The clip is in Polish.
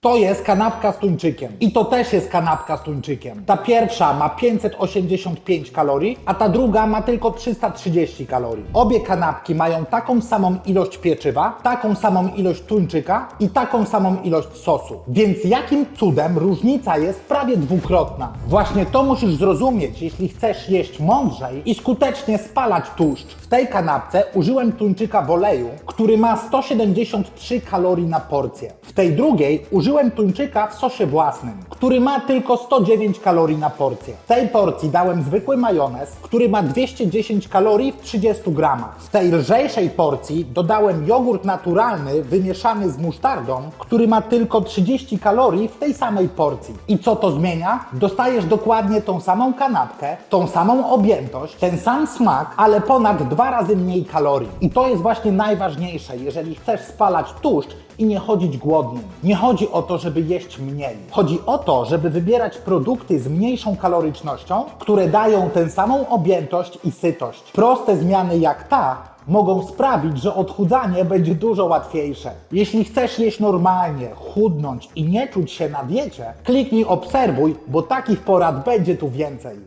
To jest kanapka z tuńczykiem. I to też jest kanapka z tuńczykiem. Ta pierwsza ma 585 kalorii, a ta druga ma tylko 330 kalorii. Obie kanapki mają taką samą ilość pieczywa, taką samą ilość tuńczyka i taką samą ilość sosu. Więc jakim cudem różnica jest prawie dwukrotna? Właśnie to musisz zrozumieć, jeśli chcesz jeść mądrzej i skutecznie spalać tłuszcz. W tej kanapce użyłem tuńczyka w oleju, który ma 173 kalorii na porcję. W tej drugiej użyłem tuńczyka w sosie własnym, który ma tylko 109 kalorii na porcję. Tej porcji dałem zwykły majonez, który ma 210 kalorii w 30 gramach. W tej lżejszej porcji dodałem jogurt naturalny wymieszany z musztardą, który ma tylko 30 kalorii w tej samej porcji. I co to zmienia? Dostajesz dokładnie tą samą kanapkę, tą samą objętość, ten sam smak, ale ponad dwa razy mniej kalorii. I to jest właśnie najważniejsze, jeżeli chcesz spalać tłuszcz i nie chodzić głodnym. Nie chodzi o to, żeby jeść mniej. Chodzi o to, żeby wybierać produkty z mniejszą kalorycznością, które dają tę samą objętość i sytość. Proste zmiany jak ta mogą sprawić, że odchudzanie będzie dużo łatwiejsze. Jeśli chcesz jeść normalnie, chudnąć i nie czuć się na diecie, kliknij obserwuj, bo takich porad będzie tu więcej.